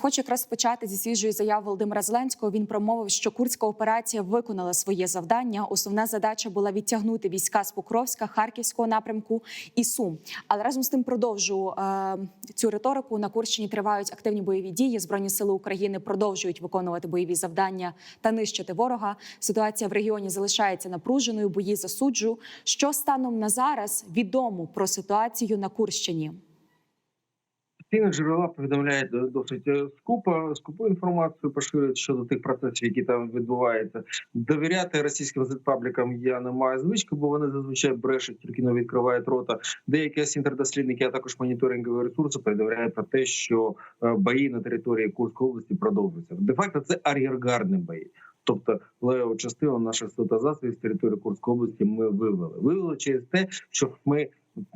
Хочу якраз почати зі свіжої заяви Володимира Зеленського. Він промовив, що курська операція виконала своє завдання. Основна задача була відтягнути війська з Покровська, Харківського напрямку і Сум. Але разом з тим продовжу е, цю риторику. На Курщині тривають активні бойові дії. Збройні сили України продовжують виконувати бойові завдання та нищити ворога. Ситуація в регіоні залишається напруженою. Бої засуджу. Що станом на зараз відомо про ситуацію на Курщині? Офіційні джерела повідомляють досить е, скупо, скупу інформацію поширюють щодо тих процесів, які там відбуваються. Довіряти російським зетпаблікам я не маю звички, бо вони зазвичай брешуть, тільки не відкривають рота. Деякі інтердослідники, а також моніторингові ресурси повідомляють про те, що е, бої на території Курської області продовжуються. Де факто це ар'єргардні бої. Тобто леву частину наших сил засобів з території Курської області ми вивели. Вивели через те, що ми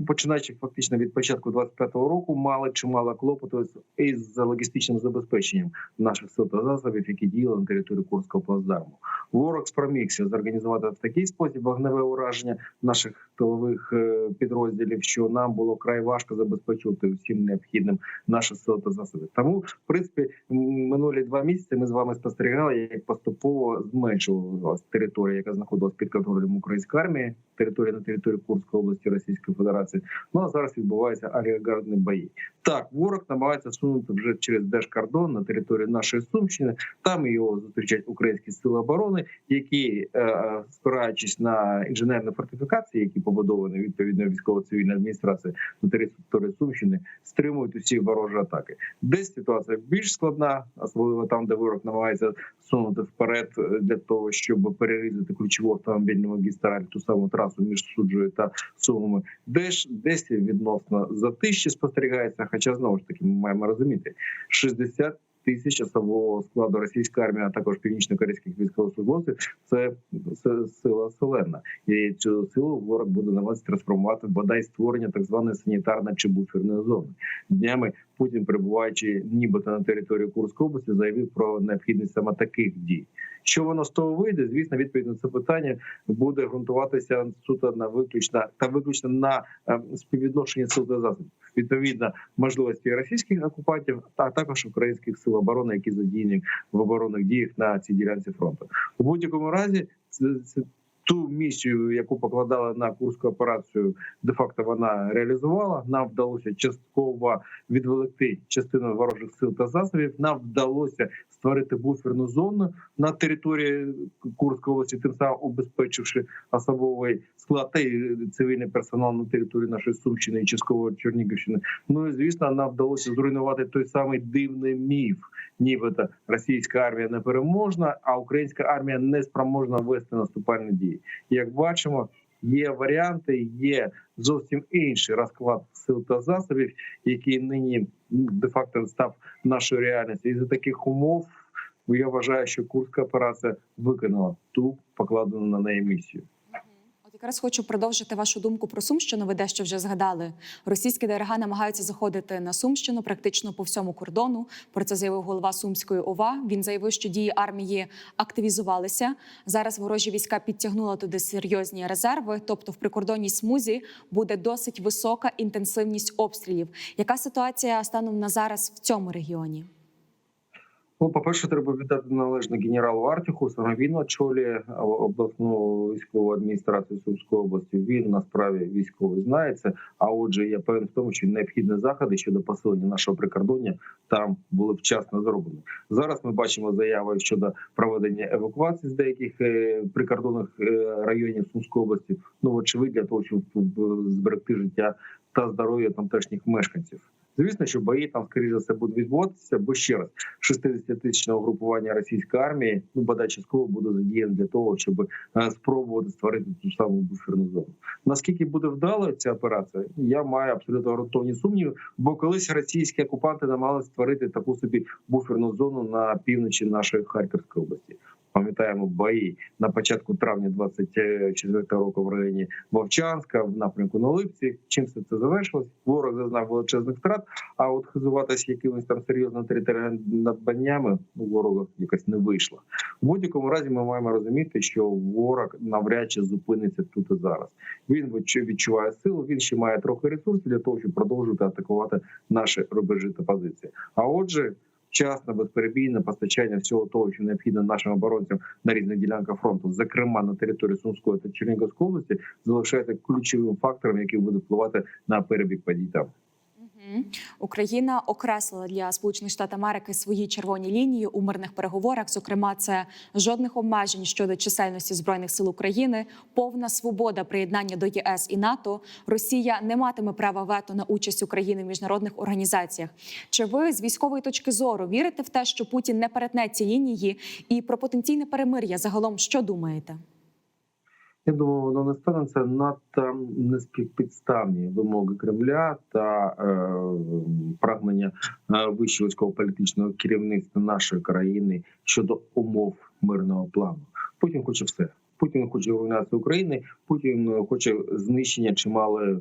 починаючи фактично від початку 25-го року, мали чимало клопоту із логістичним забезпеченням наших сил та засобів, які діяли на території Курського плацдарму. Ворог спромігся зорганізувати в такий спосіб вогневе ураження наших тилових е, підрозділів, що нам було край важко забезпечувати усім необхідним наші сили та засоби. Тому, в принципі, минулі два місяці ми з вами спостерігали, як поступово зменшувалася територія, яка знаходилась під контролем української армії, територія на території Курської області Російської Федерації. Ну а зараз відбуваються аріагардні бої. Так, ворог намагається сунути вже через держкордон на територію нашої Сумщини. Там його зустрічають українські сили оборони, які, е, спираючись на інженерні фортифікації, які побудовані відповідно військово-цивільної адміністрації на території Сумщини, стримують усі ворожі атаки. Десь ситуація більш складна, особливо там, де ворог намагається сунути вперед е, для того, щоб перерізати ключову автомобільну магістраль, ту саму трасу між суджею та сумами. Десь десь відносно затиші спостерігається. Хоча знову ж таки ми маємо розуміти, 60 тисяч особового складу російської армії, а також північно-корейських військовослужбовців. Це, це сила селена, і цю силу ворог буде намагатися трансформувати бодай створення так званої санітарної чи буферної зони. Днями Путін, перебуваючи нібито на території Курської області, заявив про необхідність саме таких дій. Що воно з того вийде? Звісно, відповідь на це питання буде ґрунтуватися суто на виключно та виключно на е, співвідношенні сил та засобів. Відповідно, можливості російських окупантів, а також українських сил оборони, які задіяні в оборонних діях на цій ділянці фронту. У будь-якому разі це ту місію, яку покладали на курську операцію, де факто вона реалізувала. Нам вдалося частково відволікти частину ворожих сил та засобів. Нам вдалося створити буферну зону на території Курської області, тим самим убезпечивши особовий склад та цивільний персонал на території нашої Сумщини і частково Чернігівщини. Ну і звісно, нам вдалося зруйнувати той самий дивний міф, нібито російська армія непереможна, а українська армія не спроможна вести наступальні дії. Як бачимо, є варіанти, є зовсім інший розклад сил та засобів, який нині де факто став нашою реальністю. І за таких умов я вважаю, що Курська операція виконала ту покладену на неї місію. Якраз хочу продовжити вашу думку про Сумщину. Ви дещо вже згадали. Російські ДРГ намагаються заходити на Сумщину практично по всьому кордону. Про це заявив голова Сумської ОВА. Він заявив, що дії армії активізувалися. Зараз ворожі війська підтягнули туди серйозні резерви. Тобто, в прикордонній смузі буде досить висока інтенсивність обстрілів. Яка ситуація станом на зараз в цьому регіоні? Ну, по-перше, треба віддати належне генералу Артіху. Саме він очолює обласну військову адміністрацію Сумської області. Він на справі військовий знається. А отже, я певен в тому, що необхідні заходи щодо посилення нашого прикордоння там були вчасно зроблені. Зараз ми бачимо заяви щодо проведення евакуації з деяких е, прикордонних е, районів Сумської області. Ну очевидь, для того, щоб е, зберегти життя та здоров'я тамтешніх мешканців. Звісно, що бої там, скоріше за все, будуть відбуватися, бо ще раз 60-тисячне угрупування російської армії ну бодай частково буде задіяно для того, щоб е, спробувати створити ту саму буферну зону. Наскільки буде вдалою ця операція? Я маю абсолютно ґрунтовні сумніви, бо колись російські окупанти намагалися створити таку собі буферну зону на півночі нашої Харківської області. Пам'ятаємо бої на початку травня 24 року в районі Вовчанська в напрямку на Липці. Чим все це завершилось? Ворог зазнав величезних втрат. А от хизуватися якимись там серйозними територіальними надбаннями у ворога якось не вийшло. В будь-якому разі ми маємо розуміти, що ворог навряд чи зупиниться тут і зараз. Він відчуває силу. Він ще має трохи ресурсів для того, щоб продовжувати атакувати наші рубежі та позиції. А отже. Вчасне, безперебійне постачання всього того, що необхідно нашим оборонцям на різних ділянках фронту, зокрема на території Сумської та Чернігівської області, залишається ключовим фактором, який буде впливати на перебіг подій там. Україна окреслила для Сполучених Штатів Америки свої червоні лінії у мирних переговорах. Зокрема, це жодних обмежень щодо чисельності збройних сил України, повна свобода приєднання до ЄС і НАТО. Росія не матиме права вето на участь України в міжнародних організаціях. Чи ви з військової точки зору вірите в те, що Путін не перетне ці лінії, і про потенційне перемир'я загалом що думаєте? Я думаю, воно не станеться надто неспівпідставні вимоги Кремля та е, прагнення е, вищого військово-політичного керівництва нашої країни щодо умов мирного плану. Путін хоче все. Путін хоче руйнацію України. Путін хоче знищення чималої, ма-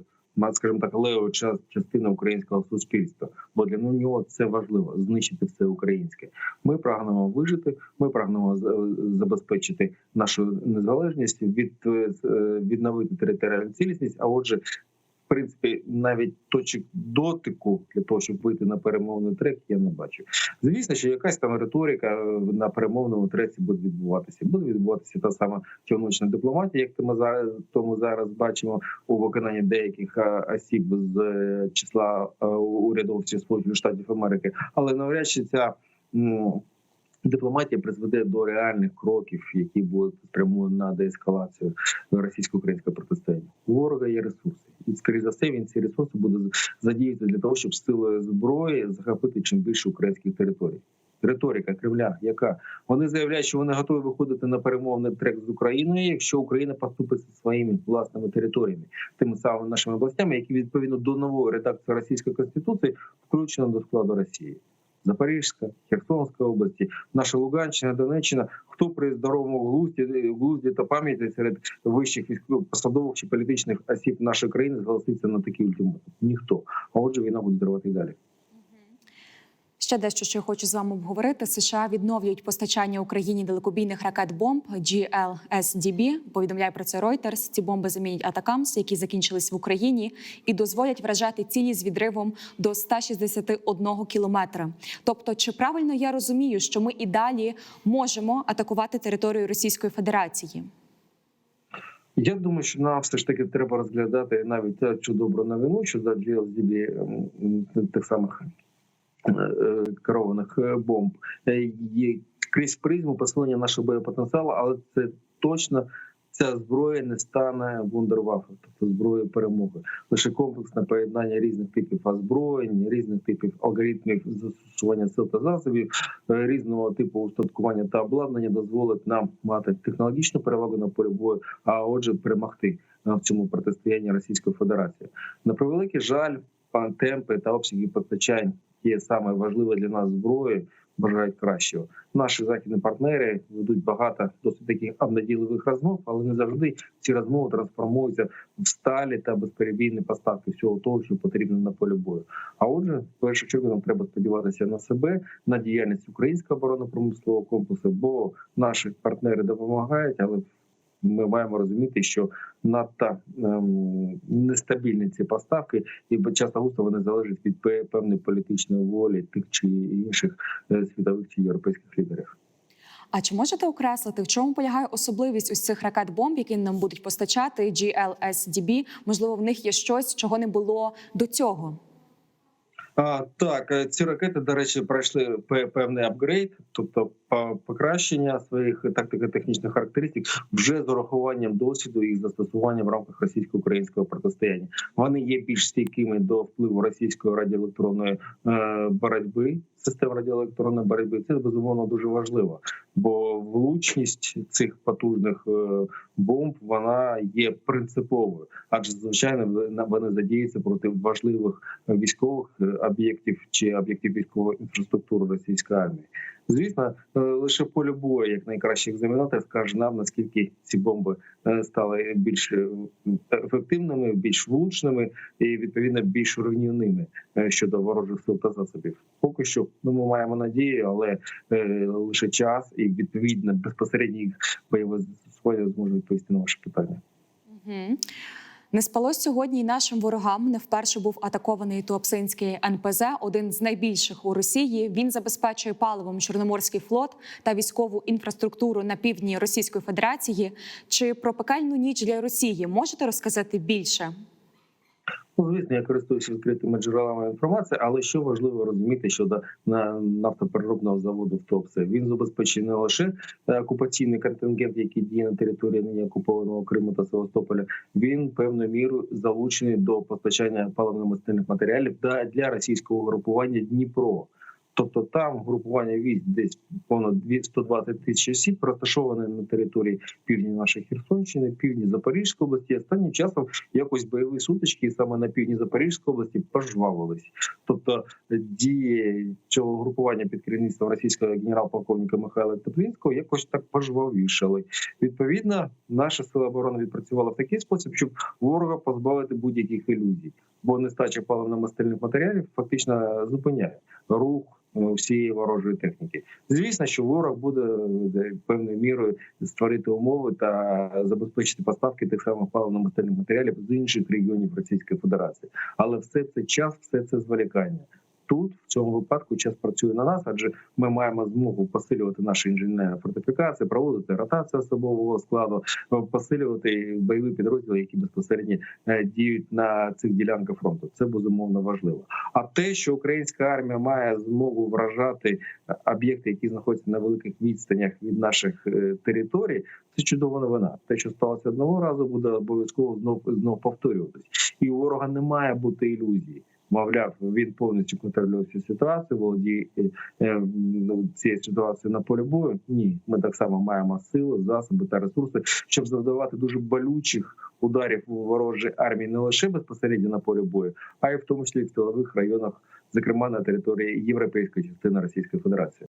скажімо так, левої частина українського суспільства. Бо для нього це важливо знищити все українське. Ми прагнемо вижити. Ми прагнемо забезпечити нашу незалежність, від е, е, відновити територіальну цілісність. А отже, принципі, навіть точок дотику для того, щоб вийти на перемовний трек, я не бачу. Звісно, що якась там риторика е, на перемовному треці буде відбуватися. Буде відбуватися та сама човночна дипломатія, як ми зараз тому зараз бачимо у виконанні деяких е, осіб з е, числа урядовців Сполучених Штатів Америки, але навряд чи ця. м, Дипломатія призведе до реальних кроків, які будуть спрямовані на деескалацію російсько-українського протистояння. У ворога є ресурси, і скоріше за все він ці ресурси буде задіяти для того, щоб силою зброї захопити чим більше українських територій. Риторика Кремля, яка вони заявляють, що вони готові виходити на перемовний трек з Україною, якщо Україна поступиться своїми власними територіями, тими самими нашими областями, які відповідно до нової редакції російської конституції включено до складу Росії. Запорізька, Херсонська області, наша Луганщина, Донеччина. Хто при здоровому глузді, глузді та пам'яті серед вищих військових посадових чи політичних осіб нашої країни зголоситься на такі ультиматум? Ніхто. А отже, війна буде тривати і далі. Ще дещо, що я хочу з вами обговорити. США відновлюють постачання Україні далекобійних ракет бомб GLSDB. Повідомляє про це Reuters. Ці бомби замінять атакамс, які закінчились в Україні, і дозволять вражати цілі з відривом до 161 кілометра. Тобто, чи правильно я розумію, що ми і далі можемо атакувати територію Російської Федерації? Я думаю, що нам все ж таки треба розглядати навіть цю добру новину щодо GLSDB, ем, тих самих керованих е, бомб Е, крізь призму посилення нашого боєпотенціалу, але це точно ця зброя не стане вундерваффе, тобто зброєю перемоги. Лише комплексне поєднання різних типів озброєнь, різних типів алгоритмів застосування сил та засобів, е, різного типу устаткування та обладнання дозволить нам мати технологічну перевагу на полі бою, а отже, перемогти е, в цьому протистоянні Російської Федерації. На превеликий жаль, темпи та обсяги постачань є саме важливе для нас зброї. Бажають кращого. Наші західні партнери ведуть багато досить таких обнадійливих розмов, але не завжди ці розмови трансформуються в сталі та безперебійні поставки всього того, що потрібно на полі бою. А отже, в першу чергу нам треба сподіватися на себе, на діяльність українського оборонно-промислового комплексу, бо наші партнери допомагають, але ми маємо розуміти, що надто ем, нестабільні ці поставки, і часто густо вони залежать від певної політичної волі тих чи інших е, світових чи європейських лідерів. А чи можете окреслити, в чому полягає особливість ось цих ракет бомб, які нам будуть постачати GLSDB? Можливо, в них є щось, чого не було до цього. А, так, е, ці ракети, до речі, пройшли певний апгрейд, тобто покращення своїх тактико-технічних характеристик вже з урахуванням досвіду їх застосування в рамках російсько-українського протистояння. Вони є більш стійкими до впливу російської радіоелектронної е, боротьби, систем радіоелектронної боротьби. Це безумовно дуже важливо, бо влучність цих потужних е, бомб вона є принциповою, адже звичайно вони- вони задіються проти важливих військових е, об'єктів чи об'єктів військової інфраструктури російської армії. Звісно, е, лише поле бою, як найкращий екзаменатор, скаже нам наскільки ці бомби е, стали більш е, ефективними, більш влучними і відповідно більш руйнівними е, щодо ворожих сил та засобів. Поки що ну, ми маємо надію, але лише час і відповідно безпосередньо їх бойове застосування зможе відповісти на ваше питання. Угу. Не спалось сьогодні й нашим ворогам. Не вперше був атакований Туапсинський НПЗ, один з найбільших у Росії. Він забезпечує паливом Чорноморський флот та військову інфраструктуру на півдні Російської Федерації. Чи про пекельну ніч для Росії можете розказати більше? Ну, звісно, я користуюся відкритими джерелами інформації, але що важливо розуміти щодо на- нафтопереробного заводу в Топсе, він забезпечує не лише е, окупаційний контингент, який діє на території нині окупованого Криму та Севастополя. Він певною мірою залучений до постачання паливно-мастильних матеріалів для, для російського групування Дніпро. Тобто там групування військ десь понад 200 120 тисяч осіб розташоване на території півдні нашої Херсонщини, півдні Запорізької області. Останнім часом якось бойові сутички саме на півдні Запорізької області пожвавились. Тобто дії цього групування під керівництвом російського генерал-полковника Михайла Теплінського якось так пожвавішали. Відповідно, наша сила оборони відпрацювала в такий спосіб, щоб ворога позбавити будь-яких ілюзій, бо нестача паливно-мастильних матеріалів фактично зупиняє рух. е, Всієї ворожої техніки, звісно, що ворог буде е, певною мірою створити умови та забезпечити поставки тих самих паливно-мастильних матеріалів з інших регіонів Російської Федерації, але все це час, все це зволікання. Тут в цьому випадку час працює на нас, адже ми маємо змогу посилювати наші інженерні фортифікації, проводити ротацію особового складу, посилювати бойові підрозділи, які безпосередньо е, діють на цих ділянках фронту. Це безумовно важливо. А те, що українська армія має змогу вражати е, об'єкти, які знаходяться на великих відстанях від наших е, територій, це чудова новина. Те, що сталося одного разу, буде обов'язково знов знов повторюватись. І у ворога не має бути ілюзії. Мовляв, він повністю контролює цю ситуацію, володіє е, е, ну, цією ситуацією на полі бою. Ні, ми так само маємо сили, засоби та ресурси, щоб завдавати дуже болючих ударів у ворожій армії не лише безпосередньо на полі бою, а й в тому числі в тилових районах, зокрема на території європейської частини Російської Федерації.